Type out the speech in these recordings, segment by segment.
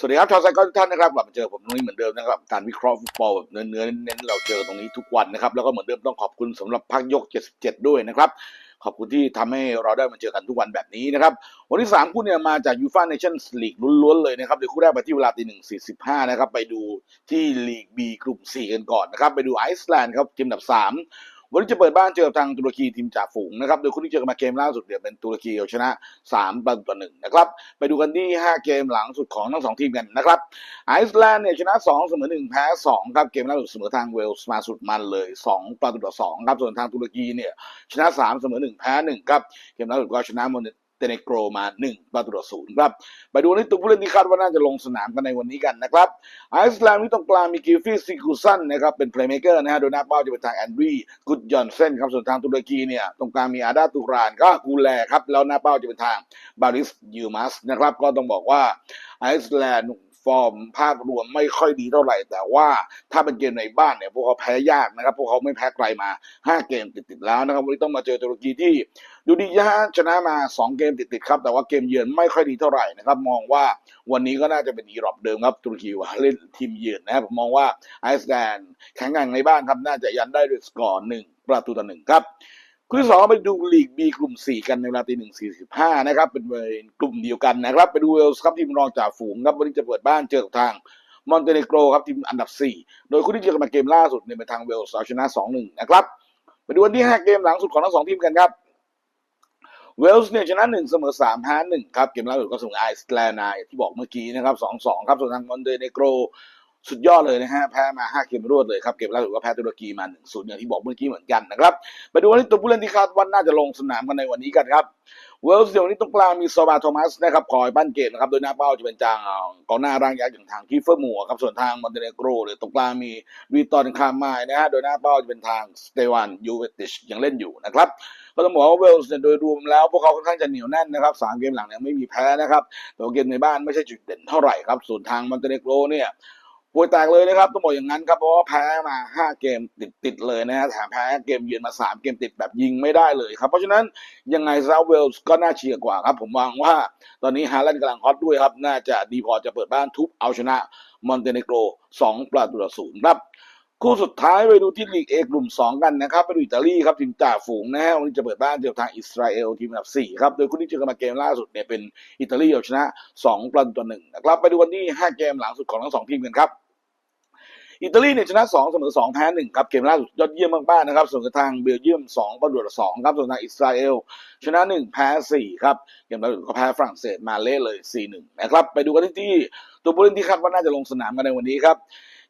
สวัสดีครับชาวไซก็ทุกท่านนะครับกลับมาเจอผมตรงนี้เหมือนเดิมนะครับ การวิเคราะห์ฟุตบอลแบบเนื้อเน้นเราเจอตรงนี้ทุกวันนะครับ แล้วก็เหมือนเดิมต้องขอบคุณสำหรับพักยก 77 ด้วยนะครับ ขอบคุณที่ทำให้เราได้มาเจอกันทุกวันแบบนี้นะครับ วันที่ 3 คู่เนี่ยมาจากยูฟ่าเนชั่นส์ลีกล้วนๆเลยนะครับเดี๋ยวคู่แรกไปที่เวลาตีหนึ่งสี่สิบห้านะครับ ไปดูที่ลีก B กลุ่ม 4 กันก่อนนะครับ ไปดูไอซ์แลนด์ครับทีมอันดับ 3 วันนี้จะเปิดบ้านเจอกับทางตุรกีทีมจ่าฝูงนะครับ โดยคู่ที่เจอกันมาเกมล่าสุดเดี่ยวเป็นตุรกีเอาชนะ 3 ประตูต่อหนึ่งนะครับ ไปดูกันที่ 5 เกมหลังสุดของทั้งสองทีมกันนะครับไอซ์แลนด์เนี่ยชนะ 2 เสมอ 1 แพ้ 2 ครับ เกมล่าสุดเสมอทางเวลส์มาสุดมันเลย 2 ประตูต่อ2ครับ ส่วนทางตุรกีเนี่ยชนะ 3 เสมอ 1 แพ้ 1 ครับ เกมล่าสุดก็ชนะโมเเตเนโกรมา1ประตูต่อศูนย์ครับ ไปดูในตัวผู้เล่นที่คาดว่าน่าจะลงสนามกันในวันนี้กันนะครับไอซ์แลนด์นี่ตรงกลางมีกิฟฟี่ซิกูซันนะครับเป็นเพลย์เมเกอร์นะฮะโดยหน้าเป้าจะเป็นทางแอนดรีกุดยอนเซนครับส่วนทางตุรกีเนี่ยตรงกลางมีอาดาตุรานก็กูแลครับแล้วหน้าเป้าจะเป็นทางบาริสยูมัสนะครับก็ต้องบอกว่าไอซ์แลนด์ ฟอร์มภาพรวมไม่ค่อยดีเท่าไหร่ แต่ว่าถ้าเป็นเกมในบ้านเนี่ยพวกเขาแพ้ยากนะครับ พวกเขาไม่แพ้ใครมา 5 เกมติดๆแล้วนะครับวันนี้ต้องมาเจอตุรกีที่ดูดีนะฮะชนะมา 2 เกมติดๆครับ แต่ว่าเกมเยือนไม่ค่อยดีเท่าไหร่นะครับ มองว่าวันนี้ก็น่าจะเป็นอีรอบเดิมครับตุรกีว่าเล่นทีมเยือนนะครับผมมองว่าไอซ์แลนด์แข็งแกร่งในบ้านครับน่าจะยันได้ด้วยสกอร์หนึ่งประตูต่อหนึ่งครับ คู่ที่สองไปดูลีกบีกลุ่ม4กันในเวลาตีหนึ่งสี่สิบห้านะครับ เป็นกลุ่มเดียวกันนะครับ ไปดูเวลส์ครับทีมรองจ่าฝูงครับวันนี้จะเปิดบ้านเจอกับทางมอนเตเนโกรครับทีมอันดับ 4 โดยคู่ที่เจอกันมาเกมล่าสุดเนี่ยเป็นทางเวลส์เอาชนะ 2-1 นะครับไปดูวันที่ 5 เกมหลังสุดของทั้งสองทีมกันครับ เวลส์เนี่ยชนะหนึ่งเสมอสามแพ้หนึ่งครับ เกมล่าสุดก็ส่งไอซ์แลนด์อย่างที่บอกเมื่อกี้นะครับสองสองครับ ส่วนทางมอนเตเนโกร สุดยอดเลยนะฮะแพ้มาห้าเกมรวดเลยครับ เกมล่าสุดก็แพ้ตุรกีมาหนึ่งศูนย์อย่างที่บอกเมื่อกี้เหมือนกันนะครับไปดูวันนี้ตัวผู้เล่นที่คาดว่าน่าจะลงสนามกันในวันนี้กันครับเวลส์เดี๋ยวนี้ตรงกลางมีโซบาโทมัสนะครับคอยปั้นเกมนะครับโดยหน้าเป้าจะเป็นจางอ่ากองหน้าร่างยักษ์อย่างทางคีเฟอร์มัวครับส่วนทางมอนเตเนโกรหรือตรงกลางมีวีตอนคามายนะฮะโดยหน้าเป้าจะเป็นทางสเตวานยูเวติชยังเล่นอยู่นะครับก็ต้องบอกว่าเวลส์เนี่ยโดยรวมแล้วพวกเขาค่อนข้างจะเหนียวแน่นนะครับสามเกมหลังเนี่ยไม่มีแพ้นะครับแต่เกมในบ้านไม่ใช่จุดเด่นเท่าไหร่ครับส่วนทางมอนเตเนโกรเนี่ย วยแตกเลยนะครับต้องบอกอย่างนั้นครับเพราะว่าแพ้มาห้าเกมติดติดเลยนะฮะแถมแพ้เกมเยือนมาสามเกมติดแบบยิงไม่ได้เลยครับ เพราะฉะนั้นยังไงซาเวลส์ก็น่าเชียร์กว่าครับ ผมวางว่า ตอนนี้ฮาแลนด์กำลังฮอตด้วยครับ น่าจะดีพอจะเปิดบ้านทุบเอาชนะมอนเตเนโกรสองประตูต่อศูนย์ครับคู่สุดท้ายไปดูที่ลีกเอกลุ่ม 2 กันนะครับไปดูอิตาลีครับทีมจ่าฝูงนะฮะวันนี้จะเปิดบ้านเจอกับทางอิสราเอลทีมอันดับ4ครับโดยคู่ที่เจอกันมาเกมล่าสุดเนี่ยเป็นอิตาลีเอาชนะ 2 ประตูต่อหนึ่งนะครับไปดูวันที่ 5 เกมหลังสุดของทั้งสองทีมกันครับ อิตาลีเนี่ยชนะ2เสมอ2แพ้1ครับเกมล่าสุดยอดเยี่ยมมากๆนะครับ ส่วนทางเบลเยียม2ประตูต่อ2ครับส่วนทางอิสราเอล ชนะ 1 แพ้4ครับเกมล่าสุดก็แพ้ฝรั่งเศสมาเละเลย 4-1 นะครับ ไปดูกันทีตีตัวผู้เล่นที่คาดว่าน่าจะลงสนามกันในวันนี้ครับ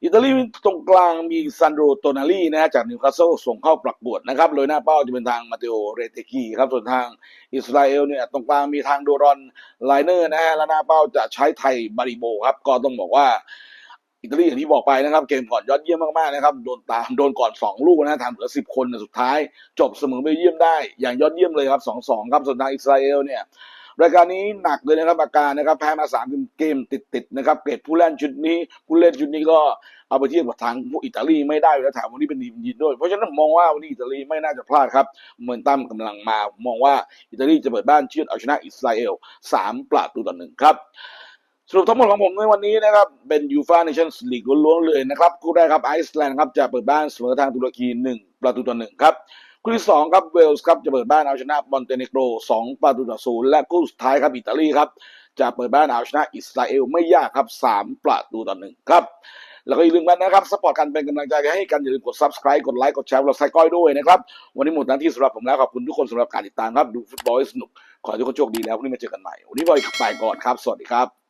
อิตาลีตรงกลางมีซันโดโตนาลีนะฮะจากนิวคาสเซิลส่งเข้าประกวดนะครับโดยหน้าเป้าจะเป็นทางมาเตโอเรเตกีครับส่วนทางอิสราเอลเนี่ยตรงกลางมีทางโดรอนไลเนอร์นะฮะและหน้าเป้าจะใช้ไทยบาริโบครับก็ต้องบอกว่า อิตาลีอย่างที่บอกไปนะครับ เกมก่อนยอดเยี่ยมมากๆนะครับ โดนตามโดนก่อน 2 ลูกนะทำเหลือ 10 คนนะสุดท้าย จบเสมอเบลเยียมได้ อย่างยอดเยี่ยมเลยครับ 2-2 ครับส่วนทางอิสราเอลเนี่ยรายการนี้หนักเลยนะครับอาการนะครับแพ้มาสามเกมติดๆนะครับเกรดผู้เล่นชุดนี้ผู้เล่นชุดนี้ก็เอาไปเทียบกับทางพวกอิตาลีไม่ได้แล้วแถมวันนี้เป็นทีมยินด้วย เพราะฉะนั้นมองว่าวันนี้อิตาลีไม่น่าจะพลาดครับเหมือนตั้มกำลังมา มองว่าอิตาลีจะเปิดบ้านเชือดเอาชนะอิสราเอลสามประตูต่อหนึ่งครับ สรุปทั้งหมดของผมในวันนี้นะครับ เป็นยูฟ a าเนชั่นสลีกล้วนๆเลยนะครับคู่แรกครับไอซ์แลนด์ครับจะเปิดบ้านเสมอทางตุรกีหนึ่งประตูต่อหนึ่งครับคู่ที่สองครับเวลส์ครับจะเปิดบ้านเอาชนะมอนเตเนโกรสองประตูต่อศูนย์และคู่สุดท้ายครับอิตาลีครับจะเปิดบ้านเอาชนะอิสราเอลไม่ยากครับสามประตูต่อหนึ่งครับแล้วก็อย่าลืมกันนะครับสปอร์ตกันเป็นกำลังใจให้กันอย่าลืมกด subscribe กดไลค์กดแชร์เราไซก้อยด้วยนะครับ วันนี้หมดหน้าที่สำหรับผมแล้วขอบคุณทุกคนสำหรับการติดตามครับดูฟุตบอลสนุก ขอให้ทุกคนโชคดีแล้วพรุ่งนี้มาเจอกันใหม่วันนี้บอยไปก่อนครับ สวัสดีครับ